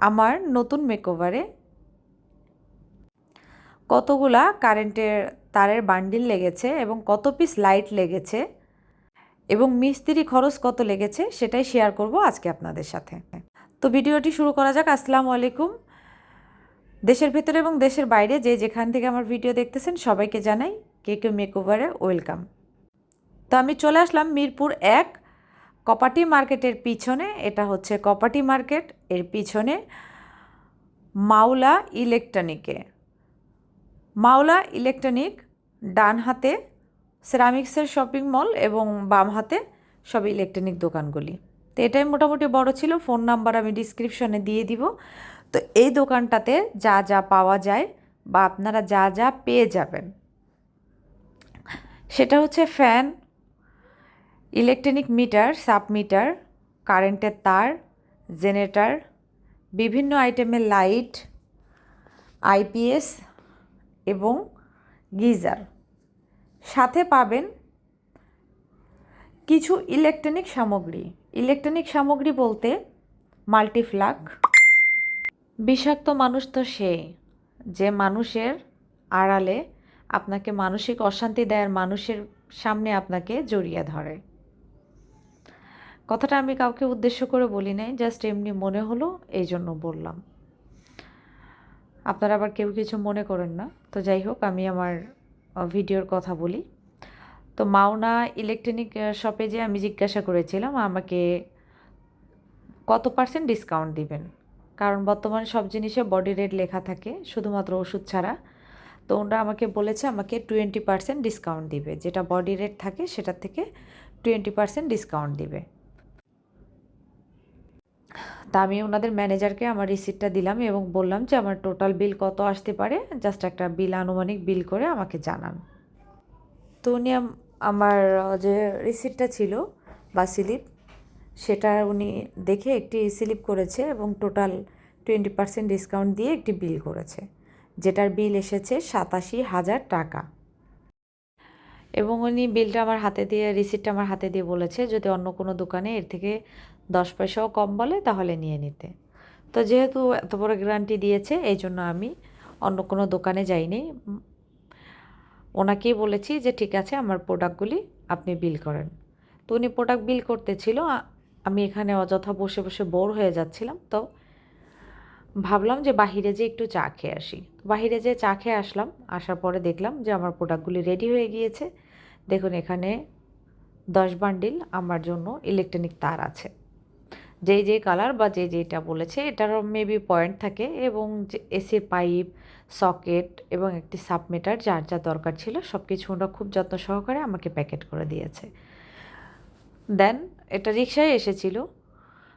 আমার নতুন মেকওভারে কতগুলা কারেন্টের তারের বান্ডিল লেগেছে এবং কত পিস লাইট লেগেছে এবং মিস্ত্রি খরচ কত লেগেছে সেটাই শেয়ার করব আজকে আপনাদের সাথে। তো ভিডিওটি শুরু করা যাক। আসসালামু আলাইকুম। দেশের ভেতরে এবং দেশের বাইরে যে যেখান থেকে আমার ভিডিও দেখতেছেন সবাইকে জানাই কে কে মেকওভারে ওয়েলকাম তো আমি চলে আসলাম মিরপুর এক কপাটি মার্কেটের পিছনে, এটা হচ্ছে কপাটি মার্কেট, এর পিছনে মাওলা ইলেকট্রনিকে। মাওলা ইলেকট্রনিক ডান হাতে সেরামিক্সের শপিং মল এবং বাম হাতে সব ইলেকট্রনিক দোকানগুলি। তো এটাই মোটামুটি বড় ছিল, ফোন নাম্বার আমি ডিসক্রিপশনে দিয়ে দিব। তো এই দোকানটাতে যা যা পাওয়া যায় বা আপনারা যা যা পেয়ে যাবেন। সেটা হচ্ছে fan electronic meter sub meter কারেন্টের তার, জেনারেটর, বিভিন্ন আইটেমের লাইট, আইপিএস এবং গিজার। সাথে পাবেন কিছু ইলেকট্রনিক সামগ্রী। ইলেকট্রনিক সামগ্রী বলতে মাল্টিফ্লাক, বিষাক্ত মানুষ তো সে, যে মানুষের আড়ালে আপনাকে মানসিক অশান্তি দেয় আর মানুষের সামনে আপনাকে জড়িয়ে ধরে। কথাটা আমি কাউকে উদ্দেশ্য করে বলি নাই জাস্ট এমনি মনে হলো, এই জন্য বললাম। আপনারা আবার কেউ কিছু মনে করেন না, তো যাই হোক, আমি আমার ভিডিওর কথা বলি। তো মাওনা ইলেকট্রনিক শপে যে আমি জিজ্ঞাসা করেছিলাম, আমাকে কত পার্সেন্ট ডিসকাউন্ট দিবেন? কারণ বর্তমানে সব জিনিসে বডি রেট লেখা থাকে, শুধুমাত্র ওষুধ ছাড়া। তো ওরা আমাকে বলেছে, আমাকে টোয়েন্টি পার্সেন্ট ডিসকাউন্ট দিবে। যেটা বডি রেট থাকে, সেটার থেকে টোয়েন্টি পার্সেন্ট ডিসকাউন্ট দিবে। তা আমি ওনাদের ম্যানেজারকে আমার রিসিপ্টটা দিলাম এবং বললাম যে আমার টোটাল বিল কত আসতে পারে? জাস্ট একটা বিল আনুমানিক বিল করে আমাকে জানান। তো উনি আমার যে রিসিপ্টটা ছিল বা স্লিপ সেটা উনি দেখে একটি স্লিপ করেছে এবং টোটাল টোয়েন্টি পার্সেন্ট ডিসকাউন্ট দিয়ে একটি বিল করেছে, যেটার বিল এসেছে সাতাশি হাজার টাকা। এবং উনি বিলটা আমার হাতে দিয়ে রিসিপ্টটা আমার হাতে দিয়ে বলেছে, যদি অন্য কোনো দোকানে এর থেকে দশ পয়সাও কম বলে, তাহলে নিয়ে নিতে। তো যেহেতু এত বড় গ্যারান্টি দিয়েছে, এই জন্য আমি অন্য কোনো দোকানে যাইনি। ওনাকেই বলেছি যে, ঠিক আছে, আমার প্রোডাক্টগুলি আপনি বিল করেন। তো উনি প্রোডাক্ট বিল করতেছিল আমি এখানে অযথা বসে বসে বোর হয়ে যাচ্ছিলাম। তো ভাবলাম যে বাহিরে যে একটু চা খেয়ে আসি। বাহিরে যে চা খেয়ে আসলাম, আসার পরে দেখলাম যে আমার প্রোডাক্টগুলি রেডি হয়ে গিয়েছে। দেখুন, এখানে দশ বান্ডিল আমার জন্য ইলেকট্রনিক তার আছে। যেই যেই কালার বা যে যেটা বলেছে, এটারও মেবি পয়েন্ট থাকে এবং যে এসি পাইপ সকেট এবং একটি সাবমিটার যার যা দরকার ছিল সব কিছু ওরা খুব যত্ন সহকারে আমাকে প্যাকেট করে দিয়েছে। দেন এটা রিক্সায় এসেছিল,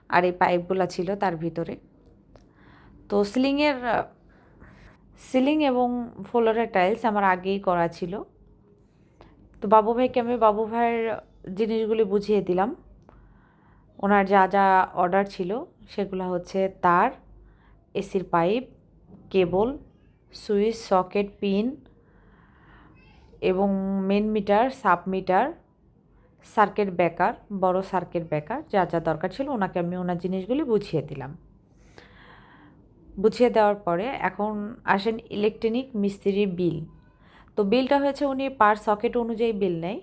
আর এই পাইপগুলো ছিল তার ভিতরে। তো সিলিংয়ের, সিলিং এবং ফ্লোরের টাইলস আমার আগেই করা ছিল। তো বাবু ভাইকে আমি বাবু ভাইয়ের জিনিসগুলি বুঝিয়ে দিলাম। ওনার যা যা অর্ডার ছিল সেগুলো হচ্ছে তার, এসির pipe, cable, switch, socket, pin এবং main meter, sub meter, circuit breaker বড় সার্কিট ব্রেকার যা যা দরকার ছিল ওনাকে আমি ওনার জিনিসগুলি বুঝিয়ে দিলাম। বুঝিয়ে দেওয়ার পরে এখন আসেন ইলেকট্রনিক মিস্ত্রির বিল। তো বিলটা হয়েছে উনি পার সকেট অনুযায়ী বিল নেয়।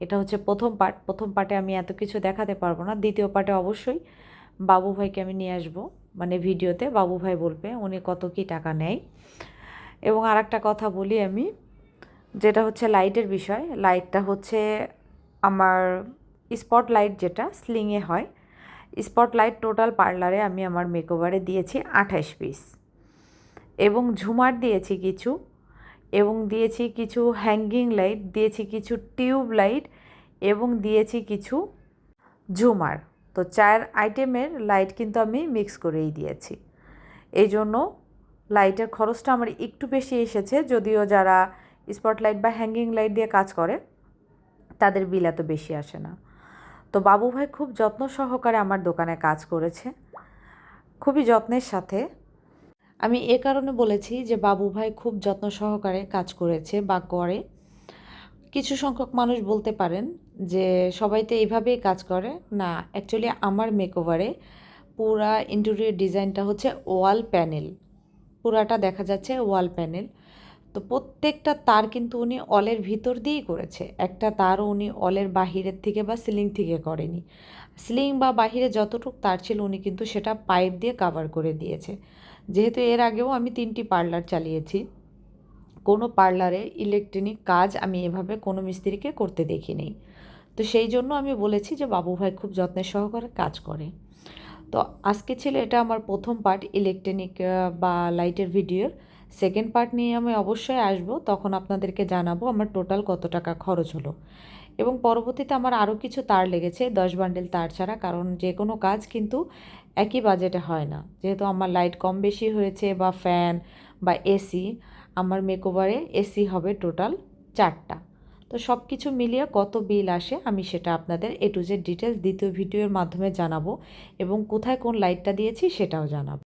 এটা হচ্ছে প্রথম পার্ট। প্রথম পার্টে আমি এত কিছু দেখাতে পারব না। দ্বিতীয় পার্টে অবশ্যই বাবু ভাইকে আমি নিয়ে আসব। মানে ভিডিওতে বাবু ভাই বলবে উনি কত কী টাকা নেয়। এবং আর একটা কথা বলি আমি, যেটা হচ্ছে লাইটের বিষয়। লাইটটা হচ্ছে আমার স্পট লাইট যেটা, স্লিংয়ে হয়। স্পট লাইট টোটাল পার্লারে আমি আমার মেকওভারে দিয়েছি আঠাশ পিস এবং ঝুমার দিয়েছি কিছু, এবং দিয়েছি কিছু হ্যাঙ্গিং লাইট দিয়েছি কিছু টিউব লাইট এবং দিয়েছি কিছু ঝুমার। তো চার আইটেমের লাইট কিন্তু আমি মিক্স করেই দিয়েছি। এই জন্য লাইটের খরচটা আমার একটু বেশি এসেছে, যদিও যারা স্পটলাইট বা হ্যাঙ্গিং লাইট দিয়ে কাজ করে, তাদের বিল এত বেশি আসে না। তো বাবু ভাই খুব যত্ন সহকারে আমার দোকানে কাজ করেছে। খুবই যত্নের সাথে। আমি এ কারণে বলেছি যে বাবু ভাই খুব যত্ন সহকারে কাজ করেছে বা করে। কিছু সংখ্যক মানুষ বলতে পারেন যে সবাই তো এইভাবেই কাজ করে। না অ্যাকচুয়ালি আমার মেকওভারে পুরা ইন্টেরিয়র ডিজাইনটা হচ্ছে ওয়াল প্যানেল পুরাটা দেখা যাচ্ছে ওয়াল প্যানেল তো প্রত্যেকটা তার কিন্তু উনি অলের ভিতর দিয়েই করেছে। একটা তারও উনি অলের বাহিরের থেকে বা সিলিং থেকে করেনি। সিলিং বা বাহিরে যতটুকু তার ছিল উনি কিন্তু সেটা পাইপ দিয়ে কাভার করে দিয়েছে। যেহেতু এর আগেও আমি তিনটি পার্লার চালিয়েছি, কোনো পার্লারে ইলেকট্রনিক কাজ আমি এভাবে কোনো মিস্ত্রিকে করতে দেখিনি। তো সেই জন্য আমি বলেছি যে বাবু ভাই খুব যত্নের সহকারে কাজ করে। তো আজকে ছিল এটা আমার প্রথম পার্ট ইলেকট্রনিক বা লাইটের ভিডিওর সেকেন্ড পার্ট নিয়ে আমি অবশ্যই আসব, তখন আপনাদেরকে জানাব আমার টোটাল কত টাকা খরচ হলো। এবং পরবর্তীতে আমার আরও কিছু তার লেগেছে, দশ বান্ডেল তার ছাড়া, কারণ যে কোনো কাজ কিন্তু একই বাজেটে হয় না। যেহেতু আমার লাইট কম বেশি হয়েছে বা ফ্যান বা এসি আমার মেকওভারে এসি হবে টোটাল চারটা। তো সব কিছু মিলিয়ে কত বিল আসে আমি সেটা আপনাদের এ টু জেড ডিটেলস দ্বিতীয় ভিডিওর মাধ্যমে জানাব এবং কোথায় কোন লাইটটা দিয়েছি সেটাও জানাব।